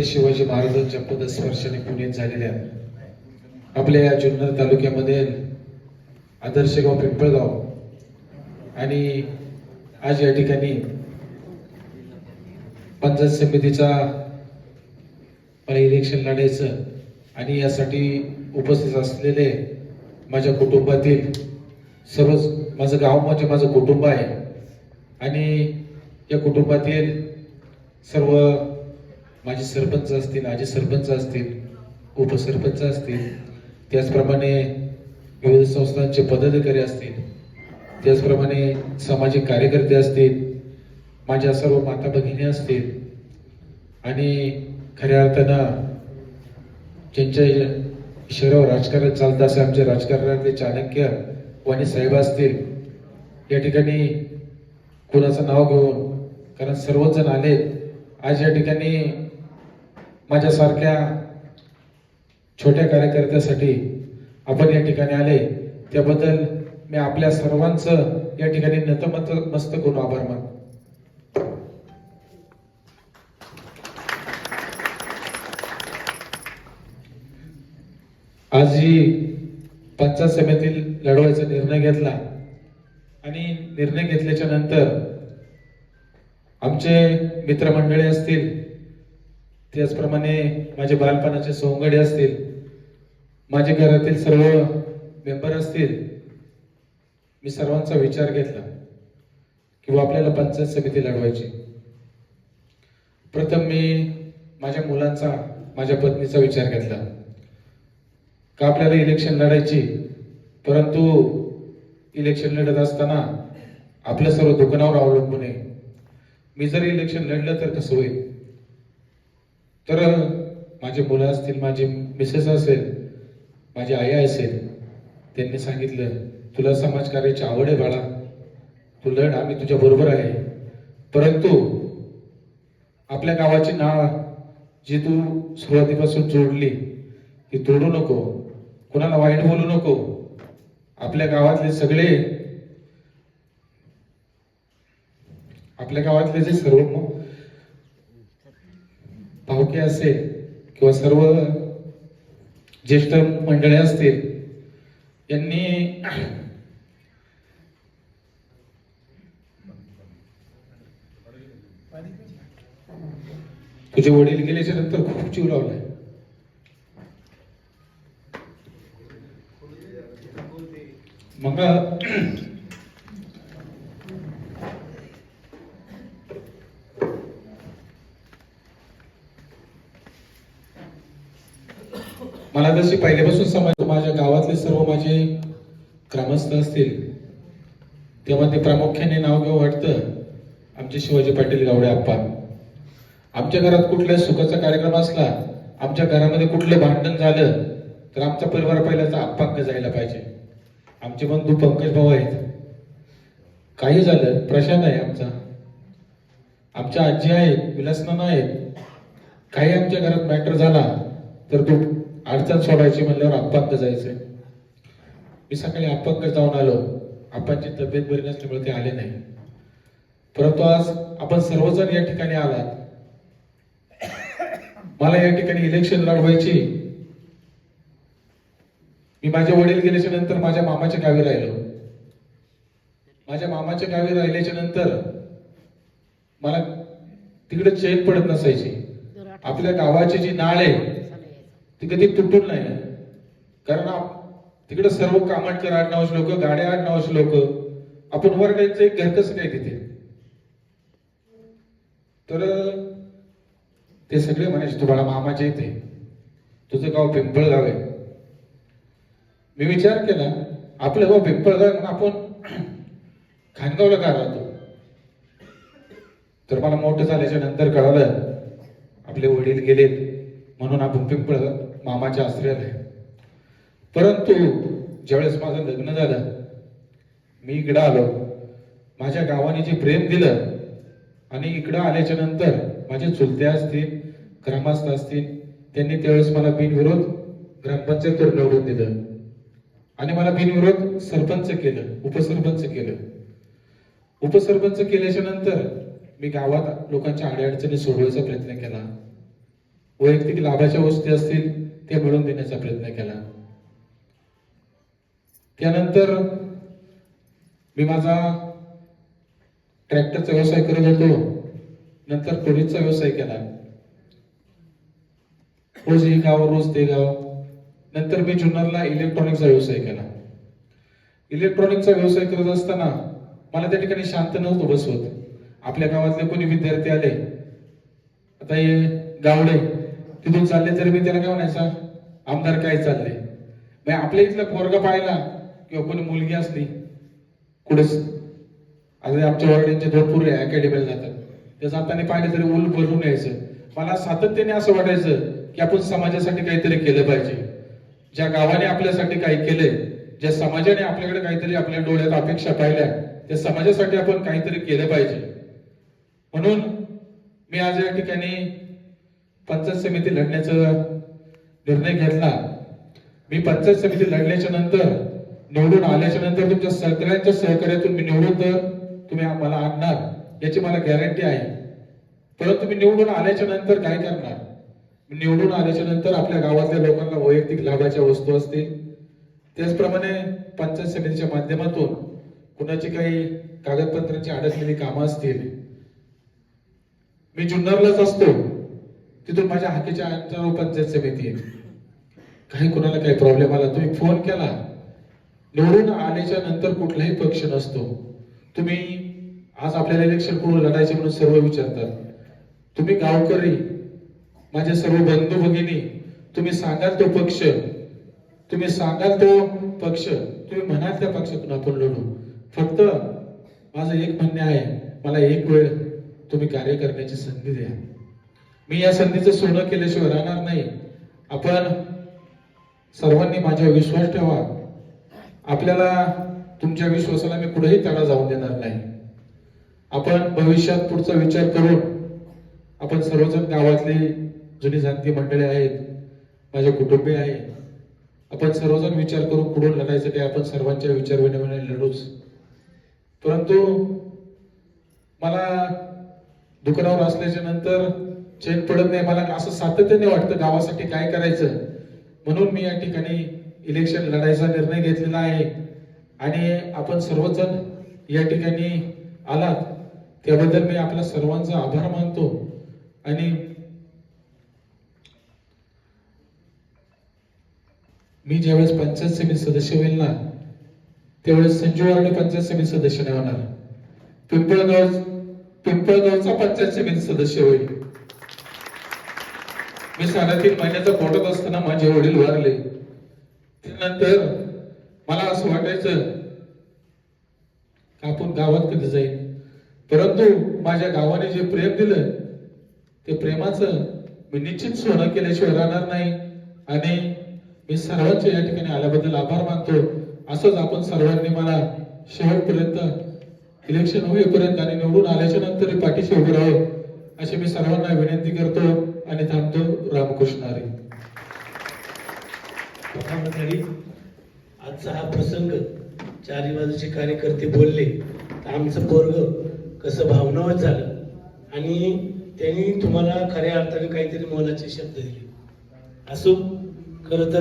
छत्रपती शिवाजी महाराजांच्या पदस्पर्शाने पुण्यात झालेल्या आपल्या या जुन्नर तालुक्यामध्ये आदर्श गाव पिंपळगाव आणि आज या ठिकाणी पंचायत समितीचा मला इलेक्शन लढायचं आणि यासाठी उपस्थित असलेले माझ्या कुटुंबातील सर्वच माझं गाव म्हणजे माझं कुटुंब आहे. आणि या कुटुंबातील सर्व माझे सरपंच असतील आजी सरपंच असतील उपसरपंच असतील त्याचप्रमाणे विविध संस्थांचे पदाधिकारी असतील त्याचप्रमाणे सामाजिक कार्यकर्ते असतील माझ्या सर्व माता भगिनी असतील आणि खऱ्या अर्थानं ज्यांच्या शहरावर राजकारण चालतं असे आमच्या राजकारणातले चाणक्य वाणी साहेब असतील या ठिकाणी कुणाचं नाव घेऊन कारण सर्वच जण आलेत आज या ठिकाणी माझ्यासारख्या छोट्या कार्यकर्त्यासाठी आपण या ठिकाणी आले. त्याबद्दल मी आपल्या सर्वांचं या ठिकाणी नतमत मस्त करून आभार मान आज जी पंचायत समितीत लढवायचा निर्णय घेतला. आणि निर्णय घेतल्याच्या नंतर आमचे मित्रमंडळी असतील त्याचप्रमाणे माझे बालपणाचे सोंगडे असतील माझे घरातील सर्व मेंबर असतील मी सर्वांचा विचार घेतला किंवा आपल्याला पंचायत समिती लढवायची. प्रथम मी माझ्या मुलांचा माझ्या पत्नीचा विचार घेतला. का आपल्याला इलेक्शन लढायची? परंतु इलेक्शन लढत असताना आपल्या सर्व दुकानावर अवलंबून आहे. मी जर इलेक्शन लढलं तर कसं होईल? तर माझे मुलं असतील माझी मिसेस असेल माझी आई असेल त्यांनी सांगितलं तुला समाजकार्याची आवड आहे बाळा. तू लढ आम्ही तुझ्या बरोबर आहे. परंतु आपल्या गावाची नाळ जी तू सुरुवातीपासून जोडली ती तोडू नको. कुणाला वाईट बोलू नको. आपल्या गावातले सगळे आपल्या गावातले जे सर्व भावके असेल किंवा सर्व ज्येष्ठ मंडळी असतील यांनी तुझे वडील गेल्याच्यानंतर खूप जीव लावलाय. मग मला जशी पहिल्यापासून समज माझ्या गावातले सर्व माझे ग्रामस्थ असतील त्यामध्ये प्रामुख्याने नाव घेऊ वाटतं आमचे शिवाजी पाटील गावडे आप्पा. आमच्या घरात कुठल्या सुखाचा कार्यक्रम असला आमच्या घरामध्ये कुठलं भांडण झालं तर आमचा परिवार पहिल्याचा आप्पांक जायला पाहिजे. आमचे बंधू पंकज भाऊ आहेत. काही झालं प्रशांत आहे आमचा. आमच्या आजी आहेत विलासनाना आहेत. काही आमच्या घरात मॅटर झाला तर तो अडचण सोडायची म्हणल्यावर अपंग जायचंय. मी सकाळी अपंग जाऊन आलो. आपांची तब्येत बरी नसल्यामुळे ते आले नाही. परंतु आज आपण सर्वजण या ठिकाणी आलात. मला या ठिकाणी इलेक्शन लढवायची मी माझे वडील गेल्याच्यानंतर माझ्या मामाच्या गावी राहिलो. माझ्या मामाच्या गावी राहिल्याच्या नंतर मला तिकडे चैन पडत नसायची. आपल्या गावाची जी नाळ आहे तिकडे कधी तुटून नाही कारण तिकडे सर्व कामाचे आडनावाचे लोक गाड्या आडनावाचे लोक. आपण वर्गायचं एक घर कसं काय तिथे? तर ते सगळे म्हणायचे तुम्हाला मामाचे इथे. तुझं गाव पिंपळगाव आहे. मी विचार केला आपलं गाव पिंपळगाव आपण खानगावला का राहतो? तर मला मोठं झाल्याच्यानंतर कळालं आपले वडील गेलेत म्हणून आपण पिंपळ मामाच्या आश्रयाला आहे. परंतु ज्यावेळेस माझं लग्न झालं मी इकडं आलो. माझ्या गावाने जे प्रेम दिलं आणि इकडं आल्याच्यानंतर माझे चुलते असतील ग्रामस्थ असतील त्यांनी त्यावेळेस मला बिनविरोध ग्रामपंचायतवर निवडून दिलं. आणि मला बिनविरोध सरपंच केलं उपसरपंच केलं. उपसरपंच केल्याच्यानंतर मी गावात लोकांच्या अडीअडचणी सोडवायचा प्रयत्न केला. वैयक्तिक लाभाच्या वस्तू असतील ते मिळवून देण्याचा प्रयत्न केला. त्यानंतर मी माझा ट्रॅक्टरचा व्यवसाय करत होतो. नंतर टोरीचा व्यवसाय केला. रोज हे गाव रोज ते गाव. नंतर मी जुन्नरला इलेक्ट्रॉनिकचा व्यवसाय केला. इलेक्ट्रॉनिकचा व्यवसाय करत असताना मला त्या ठिकाणी शांत नव्हतं बसवत. आपल्या गावातले कोणी विद्यार्थी आले. आता हे गावडे तिथून चालले तरी मी त्याला काय म्हणायचा आमदार काय चालले? मग आपल्या इथला पोरगा पाहिला किंवा कोणी मुलगी असली कुठेच आता आमच्या वडिलांचे भरपूर अकॅडमीला जातात. ते जाताना पाहिलं तरी उल भरून यायचं. मला सातत्याने असं वाटायचं की आपण समाजासाठी काहीतरी केलं पाहिजे. ज्या गावाने आपल्यासाठी काही केलंय ज्या समाजाने आपल्याकडे काहीतरी आपल्या डोळ्यात अपेक्षा पाहिल्या त्या समाजासाठी आपण काहीतरी केलं पाहिजे. म्हणून मी आज या ठिकाणी पंचायत समिती लढण्याचा निर्णय घेतला. मी पंचायत समिती लढल्याच्या नंतर निवडून आल्याच्यानंतर तुमच्या सगळ्यांच्या सहकार्यातून मी निवडून तर तुम्ही मला आणणार याची मला गॅरंटी आहे. परंतु मी निवडून आल्याच्यानंतर काय करणार? निवडून आल्याच्यानंतर आपल्या गावातल्या लोकांना वैयक्तिक लाभाच्या वस्तू असतील. त्याचप्रमाणे पंचायत समितीच्या माध्यमातून कुणाची काही कागदपत्रांची अडकलेली कामं असतील. मी जुन्नरलाच असतो. तिथून माझ्या हाकेच्या अंतरावर पंचायत समिती आहे काही कुणाला काही प्रॉब्लेम आला तुम्ही फोन केला. निवडून आल्याच्यानंतर कुठलाही पक्ष नसतो. तुम्ही आज आपल्याला इलेक्शन कोण लढायचे म्हणून सर्व विचारतात. तुम्ही गावकरी माझे सर्व बंधू भगिनी तुम्ही सांगाल तो पक्ष. तुम्ही सांगाल तो पक्ष. तुम्ही म्हणाल त्या पक्षातून आपण लढू. फक्त माझं एक म्हणणे आहे मला एक वेळ तुम्ही कार्य करण्याची संधी द्या. मी या संधीचं सोनं केल्याशिवाय राहणार नाही. आपण सर्वांनी माझ्यावर विश्वास ठेवा. आपल्याला तुमच्या विश्वासाला मी कुठेही तडा जाऊन देणार नाही. आपण भविष्यात पुढचा विचार करून आपण सर्वजण गावातली जुनी जाणती मंडळी आहेत माझे कुटुंबीय आहे आपण सर्वजण विचार करून पुढून लढायसाठी आपण सर्वांच्या विचार विनिमयाने लढूच. परंतु मला दुकानावर असल्याच्या नंतर चैन पडत नाही. मला असं सातत्याने वाटतं गावासाठी काय करायचं? म्हणून मी या ठिकाणी इलेक्शन लढायचा निर्णय घेतलेला आहे. आणि आपण सर्वजण या ठिकाणी आलात. त्याबद्दल मी आपल्या सर्वांचा आभार मानतो. आणि मी ज्यावेळेस पंचायत समिती सदस्य होईल ना त्यावेळेस संजू वारणे पंचायत समिती सदस्य नाही होणार. पिंपळगाव पिंपळगावचा पंचायत समिती सदस्य होईल. मी साडेतीन महिन्याचा पोटत असताना माझे वडील वारले. त्यानंतर मला असं वाटायचं आपण गावात कधी जाईल परंतु माझ्या गावाने जे प्रेम दिलं ते प्रेमाचं मी निश्चित सोनं केल्याशिवाय राहणार नाही. आणि मी सर्वांचे या ठिकाणी आल्याबद्दल आभार मानतो. असंच आपण सर्वांनी मला शेवटपर्यंत इलेक्शन होईपर्यंत आणि निवडून आल्याच्यानंतर पाठीशी उभे राहावं अशी मी सर्वांना विनंती करतो. आणि थांबतो रामकृष्ण हरी. मंडळी आजचा हा प्रसंग चारी बाजूचे कार्यकर्ते बोलले तर आमचं पोरग कसं भावनावत झालं आणि त्यांनी तुम्हाला खऱ्या अर्थाने काहीतरी मोलाचे शब्द दिले. असो खरं तर